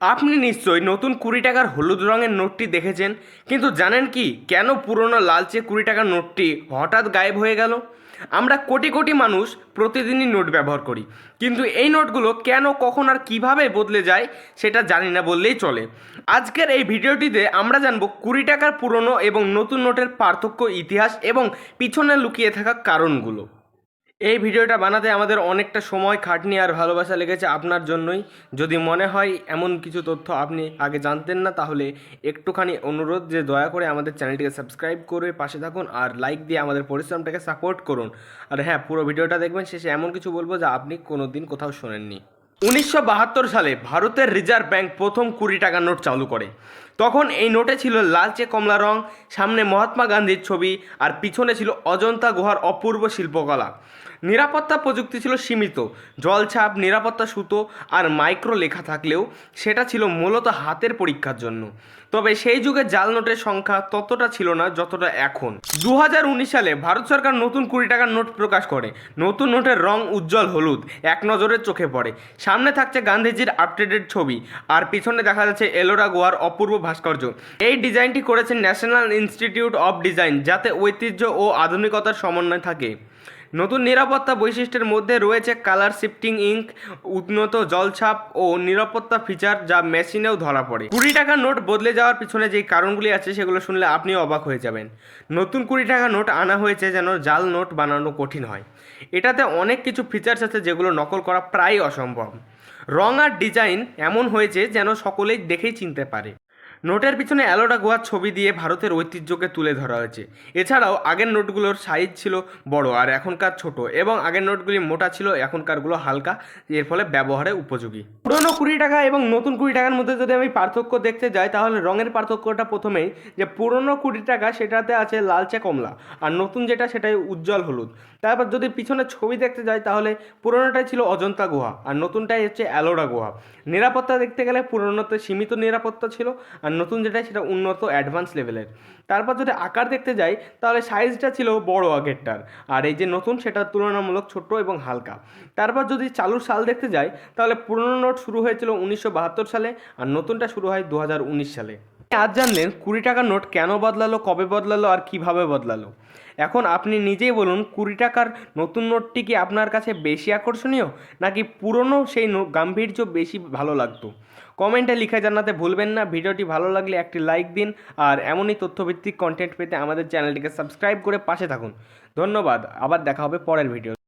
আপনি নিশ্চয়ই নতুন কুড়ি টাকার হলুদ রঙের নোটটি দেখেছেন, কিন্তু জানেন কি কেন পুরনো লালচে কুড়ি টাকার নোটটি হঠাৎ গায়েব হয়ে গেল? আমরা কোটি কোটি মানুষ প্রতিদিনই নোট ব্যবহার করি, কিন্তু এই নোটগুলো কেন, কখন আর কীভাবে বদলে যায় সেটা জানি না বললেই চলে। আজকের এই ভিডিওটিতে আমরা জানব কুড়ি টাকার পুরনো এবং নতুন নোটের পার্থক্য, ইতিহাস এবং পিছনে লুকিয়ে থাকা কারণগুলো। এই ভিডিওটা বানাতে আমাদের অনেকটা সময়, খাটনি আর ভালোবাসা লেগেছে আপনার জন্যই। যদি মনে হয় এমন কিছু তথ্য আপনি আগে জানতেন না, তাহলে একটুখানি অনুরোধ যে দয়া করে আমাদের চ্যানেলটিকে সাবস্ক্রাইব করে পাশে থাকুন আর লাইক দিয়ে আমাদের পরিশ্রমটাকে সাপোর্ট করুন। আর হ্যাঁ পুরো ভিডিওটা দেখবেন, শেষে এমন কিছু বলব যা আপনি কোনো দিন কোথাও শোনেননি। উনিশশো বাহাত্তর সালে ভারতের রিজার্ভ ব্যাংক প্রথম কুড়ি টাকার নোট চালু করে। তখন এই নোটে ছিল লালচে কমলা রং, সামনে মহাত্মা গান্ধীর ছবি, আর পিছনে ছিল অজন্তা গুহার অপূর্ব শিল্পকলা। নিরাপত্তা প্রযুক্তি ছিল সীমিত, জলছাপ, নিরাপত্তা সুতো, আর মাইক্রো লেখা থাকলেও সেটা ছিল মূলত হাতের পরীক্ষার জন্য। তবে সেই যুগে জাল নোটের সংখ্যা ততটা ছিল না যতটা এখন। দু হাজার উনিশ সালে ভারত সরকার নতুন কুড়ি টাকার নোট প্রকাশ করে। নতুন নোটের রং উজ্জ্বল হলুদ, এক নজরে চোখে পড়ে। সামনে থাকছে গান্ধীজির আপডেটেড ছবি, আর পিছনে দেখা যাচ্ছে এলোরা গোয়ার অপূর্ব ভাস্কর্য। এই ডিজাইনটি করেছেন ন্যাশনাল ইনস্টিটিউট অফ ডিজাইন, যাতে ঐতিহ্য ও আধুনিকতার সমন্বয় থাকে। নতুন নিরাপত্তা বৈশিষ্ট্যের মধ্যে রয়েছে কালার শিফটিং ইঙ্ক, উন্নত জলছাপ ও নিরাপত্তা ফিচার যা মেশিনেও ধরা পড়ে। কুড়ি টাকার নোট বদলে যাওয়ার পিছনে যেই কারণগুলি আছে সেগুলো শুনলে আপনিও অবাক হয়ে যাবেন। নতুন কুড়ি টাকা নোট আনা হয়েছে যেন জাল নোট বানানো কঠিন হয়। এটাতে অনেক কিছু ফিচার্স আছে যেগুলো নকল করা প্রায় অসম্ভব। রং আর ডিজাইন এমন হয়েছে যেন সকলেই দেখেই চিনতে পারে। নোটের পিছনে অ্যালোডা গোয়ার ছবি দিয়ে ভারতের ঐতিহ্যকে তুলে ধরা হয়েছে। এছাড়াও আগের নোটগুলোর সাইজ ছিল বড় আর এখনকার ছোট এবং আগের নোটগুলি মোটা ছিল, এখনকারগুলো হালকা, এর ফলে ব্যবহারে উপযোগী। পুরনো কুড়ি টাকা এবং নতুন কুড়ি টাকার মধ্যে যদি আমি পার্থক্য দেখতে যাই, তাহলে রঙের পার্থক্যটা প্রথমেই যে পুরনো কুড়ি টাকা সেটাতে আছে লালচে কমলা আর নতুন যেটা সেটাই উজ্জ্বল হলুদ। তারপর যদি পিছনে ছবি দেখতে যাই, তাহলে পুরোনোটাই ছিল অজন্তা গুহা আর নতুনটাই হচ্ছে অ্যালোডা গুহা। নিরাপত্তা দেখতে গেলে পুরোনোতে সীমিত নিরাপত্তা ছিল আর নতুন যেটা সেটা উন্নত অ্যাডভান্স লেভেলের তারপর যদি আকার দেখতে যাই, তাহলে সাইজটা ছিল বড় আগেরটার। আর এই যে নতুন, সেটা তুলনামূলক ছোট এবং হালকা। তারপর যদি চালুর সাল দেখতে যাই, তাহলে পুরনো নোট শুরু হয়েছিল উনিশশো বাহাত্তর সালে, আর নতুনটা শুরু হয় দু হাজার উনিশ সালে। আজ জানলেন কুড়ি টাকার নোট কেন বদলালো, কবে বদলালো আর কীভাবে বদলালো। এখন আপনি নিজেই বলুন, কুড়ি টাকার নতুন নোটটি কি আপনার কাছে বেশি আকর্ষণীয়, নাকি পুরনো সেই গাম্ভীর্য বেশি ভালো লাগতো? কমেন্টে লিখে জানাতে ভুলবেন না। ভিডিওটি ভালো লাগলে একটি লাইক দিন, আর এমনই তথ্যভিত্তিক কন্টেন্ট পেতে আমাদের চ্যানেলটিকে সাবস্ক্রাইব করে পাশে থাকুন। ধন্যবাদ। আবার দেখা হবে পরের ভিডিও